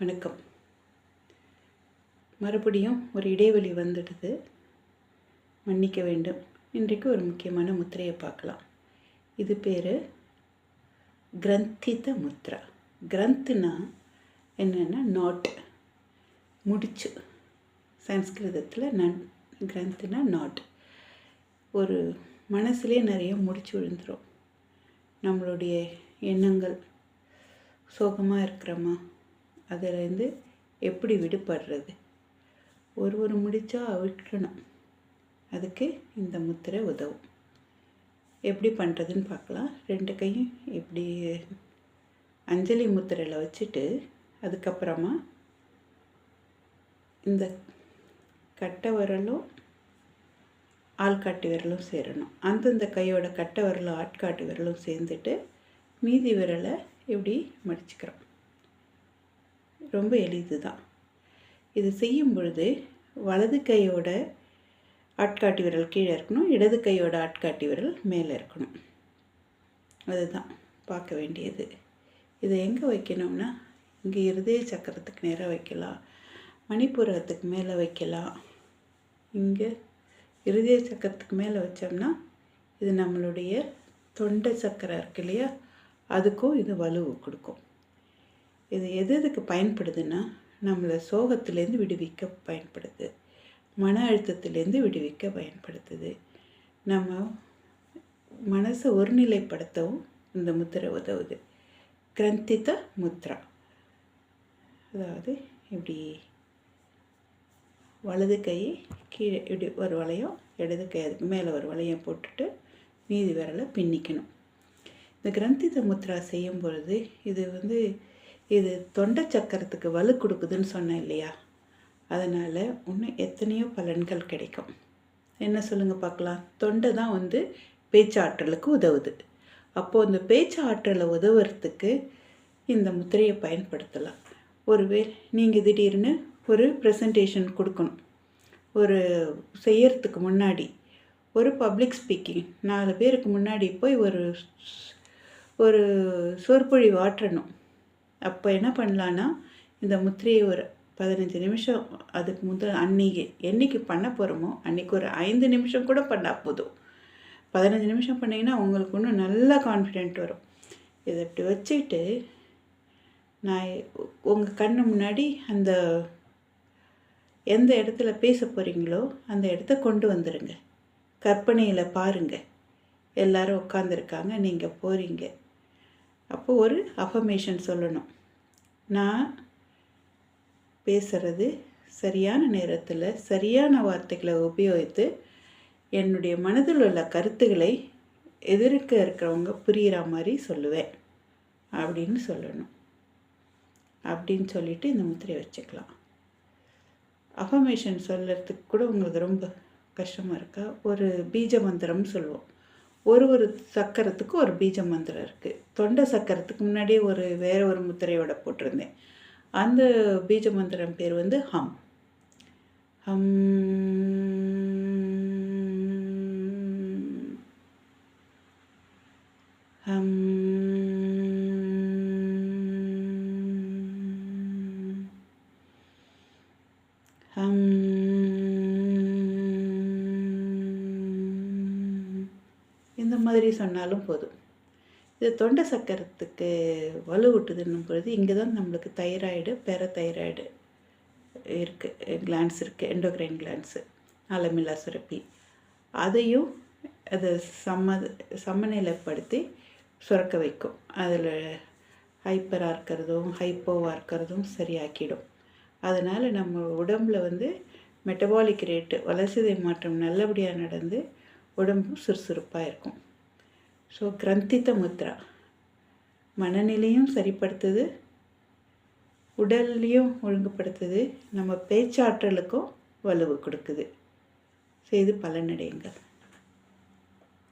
வணக்கம். மறுபடியும் ஒரு இடைவெளி வந்துடுது. மன்னிக்க வேண்டும். இன்றைக்கு ஒரு முக்கியமான முத்திரையை பார்க்கலாம். இது பேர் கிரந்தித முத்ரா கிரந்த்னா என்னென்னா நாட் முடிச்சு. சன்ஸ்கிருதத்தில் நன் கிரந்த்னா நாட் ஒரு மனசுலேயே நிறைய முடிச்சு விழுந்துடும் நம்மளுடைய எண்ணங்கள் சோகமாக இருக்கிறோமா? அதிலேருந்து எப்படி விடுபடுறது? ஒரு ஒரு முடிச்சா அவிக்கணும் அதுக்கு இந்த முத்திரை உதவும். எப்படி பண்ணுறதுன்னு பார்க்கலாம். ரெண்டு கையும் இப்படி அஞ்சலி முத்திரையில் வச்சுட்டு அதுக்கப்புறமா இந்த கட்டை விரலும் ஆள்காட்டு விரலும் சேரணும். அந்தந்த கையோட கட்டை விரலும் ஆட்காட்டு விரலும் சேர்ந்துட்டு மீதி விரலை இப்படி மடிச்சுக்கிறோம். ரொம்ப எளிது தான் இது செய்யும் பொழுது வலது கையோட ஆட்காட்டி விரல் கீழே இருக்கணும் இடது கையோட ஆட்காட்டி விரல் மேலே இருக்கணும். அதுதான் பார்க்க வேண்டியது. இதை எங்கே வைக்கணும்னா இங்கே இருதய சக்கரத்துக்கு நேராக வைக்கலாம் மணிப்புரத்துக்கு மேலே வைக்கலாம். இங்கே இருதய சக்கரத்துக்கு மேலே வச்சோம்னா இது நம்மளுடைய தொண்டை சக்கரம் இருக்கு இல்லையா? அதுக்கும் இது வலுவு கொடுக்கும். இது எது எதுக்கு பயன்படுதுன்னா நம்மளை சோகத்துலேருந்து விடுவிக்க பயன்படுது. மன அழுத்தத்துலேருந்து விடுவிக்க பயன்படுத்துது. நம்ம மனசை ஒருநிலைப்படுத்தவும் இந்த முத்திரை உதவுது. கிரந்தித முத்ரா. அதாவது இப்படி வலது கை கீழே இப்படி ஒரு வளையம் இடது கை அதுக்கு மேலே ஒரு வளையம் போட்டுட்டு மீதி விரலை பின்னிக்கணும். இந்த கிரந்தித முத்ரா செய்யும் பொழுது இது வந்து இது தொண்டை சக்கரத்துக்கு வலு கொடுக்குதுன்னு சொன்னேன் இல்லையா? அதனால் இன்னும் எத்தனையோ பலன்கள் கிடைக்கும். என்ன சொல்லுங்கள் பார்க்கலாம். தொண்டை தான் வந்து பேச்சாற்றலுக்கு உதவுது. அப்போது இந்த பேச்சாற்றலை உதவுறதுக்கு இந்த முத்திரையை பயன்படுத்தலாம். ஒருவே நீங்கள் திடீர்னு ஒரு ப்ரெசன்டேஷன் கொடுக்கணும். ஒரு செய்யறதுக்கு முன்னாடி ஒரு பப்ளிக் ஸ்பீக்கிங் நாலு பேருக்கு முன்னாடி போய் ஒரு ஒரு சொற்பொழிவு ஆற்றணும். அப்போ என்ன பண்ணலான்னா இந்த முத்திரையை ஒரு பதினஞ்சு நிமிஷம் அதுக்கு முதல் அன்னைக்கு என்றைக்கு பண்ண போகிறோமோ அன்றைக்கி ஒரு ஐந்து நிமிஷம் கூட பண்ணால் போதும். பதினஞ்சு நிமிஷம் பண்ணிங்கன்னா உங்களுக்கு இன்னும் நல்லா கான்ஃபிடென்ட் வரும். இதை இப்படி வச்சுட்டு நான் உங்கள் கண்ணு முன்னாடி அந்த எந்த இடத்துல பேச போகிறீங்களோ அந்த இடத்த கொண்டு வந்துடுங்க கற்பனையில் பாருங்கள் எல்லாரும் உட்காந்துருக்காங்க நீங்கள் போகிறீங்க அப்போ ஒரு அஃபர்மேஷன் சொல்லணும். நான் பேசுகிறது சரியான நேரத்தில் சரியான வார்த்தைகளை உபயோகித்து என்னுடைய மனதில் உள்ள கருத்துக்களை எதிர்க்க இருக்கிறவங்க புரிகிற மாதிரி சொல்லுவேன். அப்படின்னு சொல்லணும். அப்படின்னு சொல்லிவிட்டு இந்த முத்திரையை வச்சுக்கலாம். அஃபர்மேஷன் சொல்கிறதுக்கு கூட உங்களுக்கு ரொம்ப கஷ்டமாக இருக்கா? ஒரு பீஜ மந்திரம்னு சொல்லுவோம். ஒரு ஒரு சக்கரத்துக்கு ஒரு பீஜ மந்திரம் இருக்குது தொண்டை சக்கரத்துக்கு முன்னாடியே ஒரு வேறு ஒரு முத்திரையோட போட்டிருந்தேன். அந்த பீஜ மந்திரம் பேர் வந்து ஹம். ஹம். ஹம். ஹம். மாதிரி சொன்னாலும் போதும். இது தொண்டை சக்கரத்துக்கு வலுவூட்டுதுன்னும் பொழுது இங்கே தான் நம்மளுக்கு தைராய்டு பெர தைராய்டு இருக்குது கிளான்ஸ் இருக்குது எண்டோக்ரைன் கிளான்ஸு அலமில்லா சுரப்பி. அதையும் அதை சம்ம சமநிலைப்படுத்தி சுரக்க வைக்கும். அதில் ஹைப்பராக இருக்கிறதும் ஹைப்போவாக இருக்கிறதும் சரியாக்கிடும். அதனால் நம்ம உடம்பில் வந்து மெட்டபாலிக் ரேட்டு வளர்சிதை மாற்றம் நல்லபடியாக நடந்து உடம்பு சுறுசுறுப்பாக இருக்கும். ஸோ கிரந்தித்த முத்ரா. மனநிலையும் சரிப்படுத்துது. உடல்லையும் ஒழுங்குபடுத்துது. நம்ம பேச்சாற்றலுக்கும் வலுவு கொடுக்குது. செய்து பலனடையுங்கள்.